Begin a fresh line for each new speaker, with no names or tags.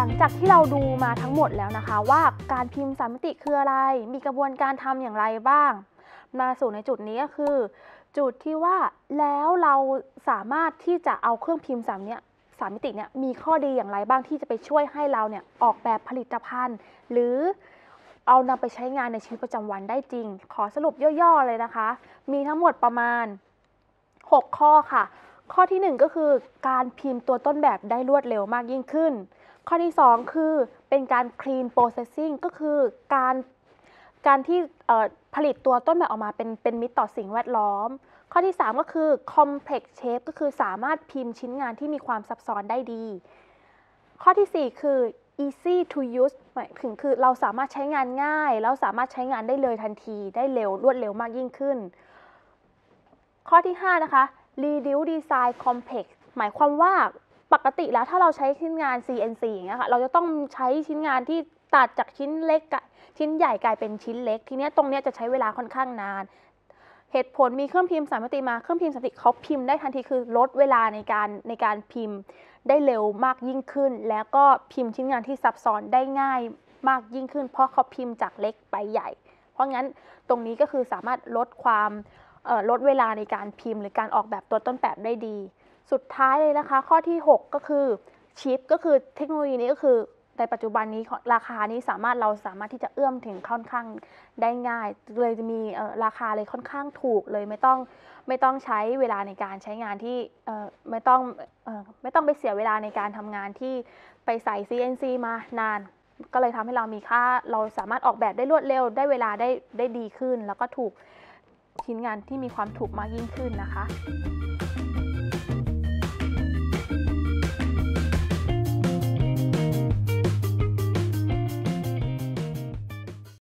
หลังจากที่เราดูมาทั้งหมดแล้วนะคะ ว่าการพิมพ์สามมิติคืออะไร มีกระบวนการทำอย่างไรบ้าง มาสู่ในจุดนี้ก็คือ จุดที่ว่าแล้วเราสามารถที่จะเอาเครื่องพิมพ์สามเนี้ย สามมิติเนี่ยมีข้อดีอย่างไรบ้างที่จะไปช่วยให้เราเนี่ยออกแบบผลิตภัณฑ์ หรือเอานำไปใช้งานในชีวิตประจำวันได้จริง ขอสรุปย่อๆเลยนะคะ มีทั้งหมดประมาณ 6 ข้อค่ะ ข้อทีหนึ่1 ก็คือการพิมพ์ตัวต้นแบบได้รวดเร็วมากยิ่งขึ้น ข้อที่ 2 คือเป็นการ clean processing ก็คือการ การที่ผลิตตัวต้นแบบออกมาเป็นเป็นมิตรต่อสิ่งแวดล้อม ข้อที่ 3 ก็คือ complex shape ก็คือสามารถพิมพ์ชิ้นงานที่มีความซับซ้อนได้ดี ข้อที่ 4 คือ easy to use หมายถึงคือเราสามารถใช้งานง่าย แล้วสามารถใช้งานได้เลยทันทีได้เร็วรวดเร็วมากยิ่งขึ้น ข้อที่ 5 นะคะ reduce design complex หมายความว่า ปกติแล้วถ้าเราใช้ชิ้นงาน CNC อย่างเงี้ยค่ะเราจะต้องใช้ชิ้นงานที่ตัดจากชิ้นเล็กชิ้นใหญ่กลายเป็นชิ้นเล็ก ทีเนี้ยตรงเนี้ยจะใช้เวลาค่อนข้างนาน เหตุผลมีเครื่องพิมพ์สามมิติมาเครื่องพิมพ์สามมิติเขาพิมพ์ได้ทันทีคือลดเวลาในการในการพิมพ์ได้เร็วมากยิ่งขึ้น แล้วก็พิมพ์ชิ้นงานที่ซับซ้อนได้ง่ายมากยิ่งขึ้น เพราะเขาพิมพ์จากเล็กไปใหญ่ เพราะงั้นตรงนี้ก็คือสามารถลดความลดเวลาในการพิมพ์ หรือการออกแบบตัวต้นแบบได้ดี สุดท้ายเลยนะคะ ข้อที่ 6 ก็คือชิปก็คือเทคโนโลยีนี้ก็คือในปัจจุบันนี้ราคานี้สามารถเราสามารถที่จะเอื้อมถึงค่อนข้างได้ง่าย เลยจะมีราคาเลยค่อนข้างถูกเลยไม่ต้องไม่ต้องใช้เวลาในการใช้งานที่ไม่ต้องอไม่ต้องไปเสียเวลาในการทำงานที่ไปใส่ CNC มานาน ก็เลยทำให้เรามีค่าเราสามารถออกแบบได้รวดเร็วได้เวลาได้ได้ดีขึ้น แล้วก็ถูกชิ้นงานที่มีความถูกมากยิ่งขึ้นนะคะ